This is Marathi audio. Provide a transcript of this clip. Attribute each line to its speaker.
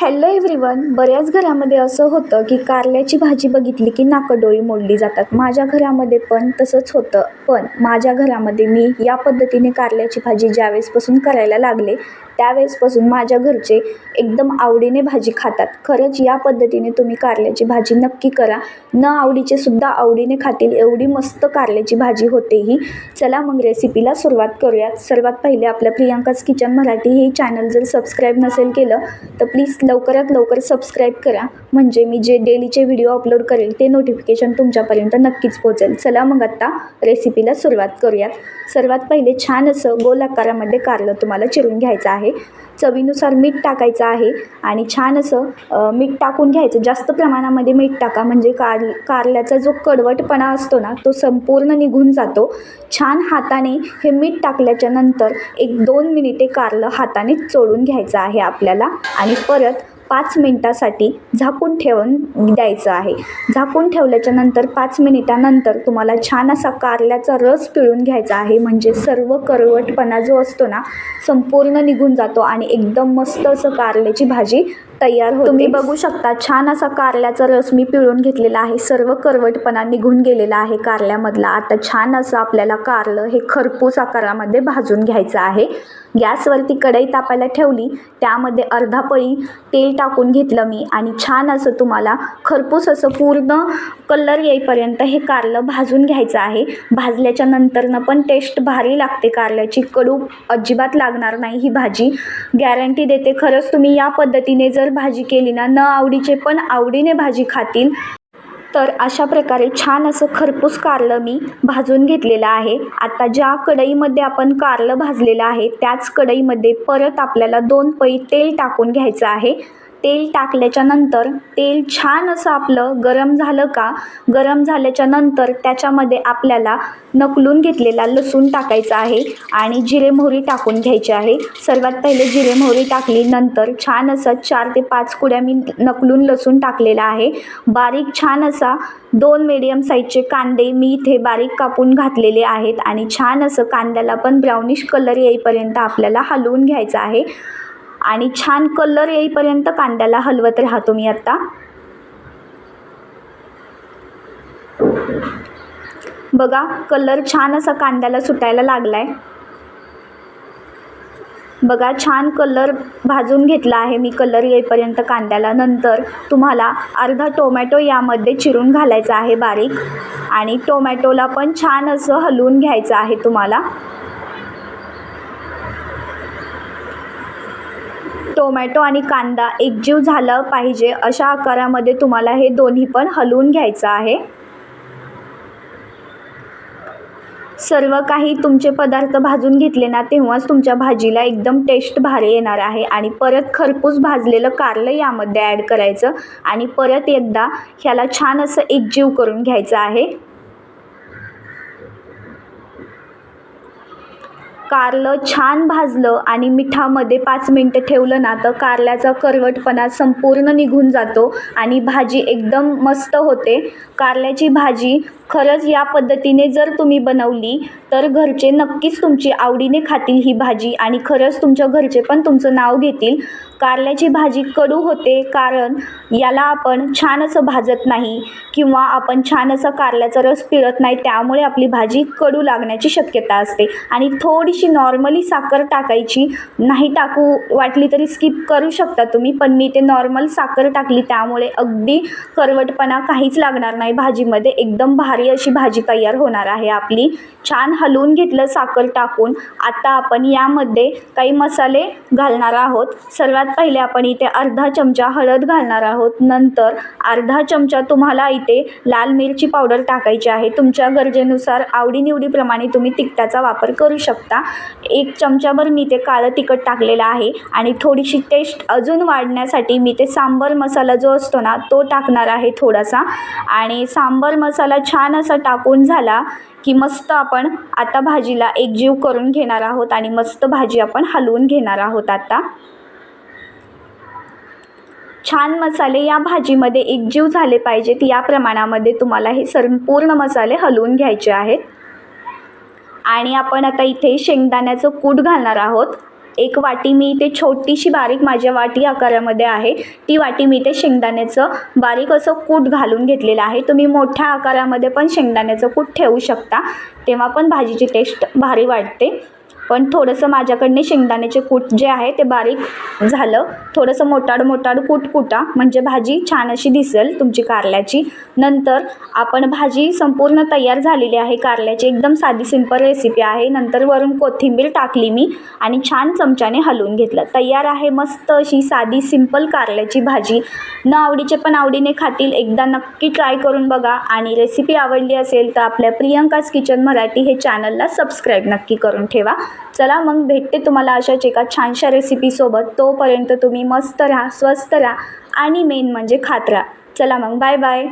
Speaker 1: हॅलो एव्हरीवन बऱ्याच घरामध्ये असं होतं की कारल्याची भाजी बघितली की नाकडोळी मोडली जातात. माझ्या घरामध्ये पण तसंच होतं. पण माझ्या घरामध्ये मी या पद्धतीने कारल्याची भाजी ज्यावेळेसपासून करायला लागले त्यावेळेसपासून माझ्या घरचे एकदम आवडीने भाजी खातात. खरंच या पद्धतीने तुम्ही कारल्याची भाजी नक्की करा. न आवडीचे सुद्धा आवडीने खातील. एवढी मस्त कारल्याची भाजी होते ही. चला मग रेसिपीला सुरुवात करूयात. सर्वात पहिले आपलं प्रियांकाच किचन मराठी हे चॅनल जर सबस्क्राईब नसेल केलं तर प्लीज लवकरात लवकर सबस्क्राईब करा. म्हणजे मी जे डेलीचे व्हिडिओ अपलोड करेल ते नोटिफिकेशन तुमच्यापर्यंत नक्कीच पोहोचेल. चला मग आत्ता रेसिपीला सुरुवात करूयात. सर्वात पहिले छान असं गोल आकारामध्ये कारलं तुम्हाला चिरून घ्यायचं आहे. चवीनुसार मीठ टाकायचं आहे आणि छान असं मीठ टाकून घ्यायचं. जास्त प्रमाणामध्ये मीठ टाका. म्हणजे कार कारल्याचा जो कडवटपणा असतो ना तो संपूर्ण निघून जातो. छान हाताने हे मीठ टाकल्याच्या नंतर एक दोन मिनिटे कारलं हाताने चोळून घ्यायचं आहे आपल्याला. आणि परत पाच मिनटासाठी झाकून ठेवून द्यायचं आहे. झाकून ठेवल्याच्या नंतर पाच मिनिटानंतर तुम्हाला छान असा कारल्याचा रस पिळून घ्यायचा आहे. म्हणजे सर्व करवटपणा जो असतो ना संपूर्ण निघून जातो आणि एकदम मस्त असं कारल्याची भाजी तयार होते. तुम्ही बघू शकता छान असा कारल्याचा रस मी पिळून घेतलेला आहे. सर्व करवटपणा निघून गेलेला आहे कारल्यामधला. आता छान असं आपल्याला कारलं हे खरपूस आकारामध्ये भाजून घ्यायचं आहे. गॅसवरती कढई तापायला ठेवली. त्यामध्ये अर्धा पळी तेल टाकून घेतलं मी आणि छान असं तुम्हाला खरपूस असं पूर्ण कलर येईपर्यंत हे कारलं भाजून घ्यायचं आहे. भाजल्याच्या नंतरनं पण टेस्ट भारी लागते कारल्याची. कडू अजिबात लागणार नाही ही भाजी. गॅरंटी देते. खरंच तुम्ही या पद्धतीने जर भाजी केली ना न आवडीचे पण आवडीने भाजी खातील. तर अशा प्रकारे छान असं खरपूस कारलं मी भाजून घेतलेलं आहे. आता ज्या कढईमध्ये आपण कारलं भाजलेलं आहे त्याच कढईमध्ये परत आपल्याला दोन पै तेल टाकून घ्यायचं आहे. तेल टाकल्याच्यानंतर तेल छान असं आपलं गरम झालं का? गरम झाल्याच्यानंतर त्याच्यामध्ये आपल्याला नकलून घेतलेला लसूण टाकायचा आहे आणि जिरे मोहरी टाकून घ्यायची आहे. सर्वात पहिले जिरे मोहरी टाकली नंतर छान असं चार ते पाच कुड्या मी नकलून लसूण टाकलेला आहे. बारीक छान असा दोन मीडियम साईजचे कांदे मी इथे बारीक कापून घातलेले आहेत आणि छान असं कांद्याला पण ब्राउनिश कलर येईपर्यंत आपल्याला हलवून घ्यायचं आहे. आणि छान कलर येईपर्यंत कांद्याला हलवत राहतो मी आत्ता बघा कलर छान असा कांद्याला सुटायला लागला आहे बघा छान कलर भाजून घेतला आहे मी. कलर येईपर्यंत कांद्याला. नंतर तुम्हाला अर्धा टोमॅटो यामध्ये चिरून घालायचा आहे बारीक. आणि टोमॅटोला पण छान असं हलवून घ्यायचं आहे तुम्हाला. टोमॅटो आणि कांदा एकजीव झालं पाहिजे अशा आकारामध्ये तुम्हाला हे दोन्ही पण हलवून घ्यायचं आहे. सर्व काही तुमचे पदार्थ भाजून घेतले ना तेव्हाच तुमच्या भाजीला एकदम टेस्ट भारी येणार आहे आणि परत खरपूस भाजलेलं कारलं यामध्ये ॲड करायचं आणि परत एकदा ह्याला छान असं एकजीव करून घ्यायचं आहे. कारलं छान भाजलं आणि मिठामध्ये पाच मिनटं ठेवलं ना तर कारल्याचा करवटपणा संपूर्ण निघून जातो आणि भाजी एकदम मस्त होते. कारल्याची भाजी खरंच या पद्धतीने जर तुम्ही बनवली तर घरचे नक्कीच तुमची आवडीने खातील ही भाजी आणि खरंच तुमच्या घरचे पण तुमचं नाव घेतील. कारल्याची भाजी कडू होते कारण याला आपण छान असं भाजत नाही किंवा आपण छान असं कारल्याचा रस पिळत नाही त्यामुळे आपली भाजी कडू लागण्याची शक्यता असते. आणि थोडीशी नॉर्मली साखर टाकायची नाही टाकू वाटली तरी स्किप करू शकता तुम्ही पण मी ते नॉर्मल साखर टाकली त्यामुळे अगदी करवटपणा काहीच लागणार नाही भाजीमध्ये एकदम भार अशी भाजी तयार होणार आहे आपली. छान हलवून घेतलं साखर टाकून. आता आपण यामध्ये काही मसाले घालणार आहोत. सर्वात पहिले आपण इथे अर्धा चमचा हळद घालणार आहोत. नंतर अर्धा चमचा तुम्हाला इथे लाल मिरची पावडर टाकायची आहे. तुमच्या गरजेनुसार आवडीनिवडीप्रमाणे तुम्ही तिखटाचा वापर करू शकता. एक चमचाभर मी ते काळं तिखट टाकलेलं आहे आणि थोडीशी टेस्ट अजून वाढण्यासाठी मी ते सांबर मसाला जो असतो ना तो टाकणार आहे थोडासा. आणि सांबर मसाला छान असा टाकून झाला की मस्त आपण आता भाजीला एकजीव करून घेणार आहोत आणि मस्त भाजी आपण हलवून घेणार आहोत आता. छान मसाले या भाजीमध्ये एकजीव झाले पाहिजेत. या प्रमाणामध्ये तुम्हाला हे संपूर्ण मसाले हलवून घ्यायचे आहेत. आणि आपण आता इथे शेंगदाण्याचं कूट घालणार आहोत. एक वाटी मी इथे छोटीशी बारीक माझ्या वाटी आकारामध्ये आहे. ती वाटी मी इथे शेंगदाण्याचं बारीक असं कूट घालून घेतलेलं आहे. तुम्ही मोठ्या आकारामध्ये पण शेंगदाण्याचं कूट ठेवू शकता. तेव्हा पण भाजीची टेस्ट भारी वाटते. पण थोडंसं माझ्याकडने शेंगदाण्याचे कूट जे आहे ते बारीक झालं. थोडंसं मोटाड मोटाड कूट कुटा. म्हणजे भाजी छान अशी दिसेल तुमची कारल्याची. नंतर आपण भाजी संपूर्ण तयार झालेली आहे कारल्याची. एकदम साधी सिंपल रेसिपी आहे. नंतर वरून कोथिंबीर टाकली मी आणि छान चमच्याने हलवून घेतलं. तयार आहे मस्त अशी साधी सिंपल कारल्याची भाजी. न आवडीचे पण आवडीने खातील. एकदा नक्की ट्राय करून बघा. आणि रेसिपी आवडली असेल तर आपल्या प्रियंकाज किचन मराठी हे चॅनलला सबस्क्राईब नक्की करून ठेवा. चला मग भेटते तुम्हाला अशाच एका छानशा रेसिपीसोबत तोपर्यंत तुम्ही मस्त राहा स्वस्त राहा आणि मेन म्हणजे खात राहा. चला मग बाय बाय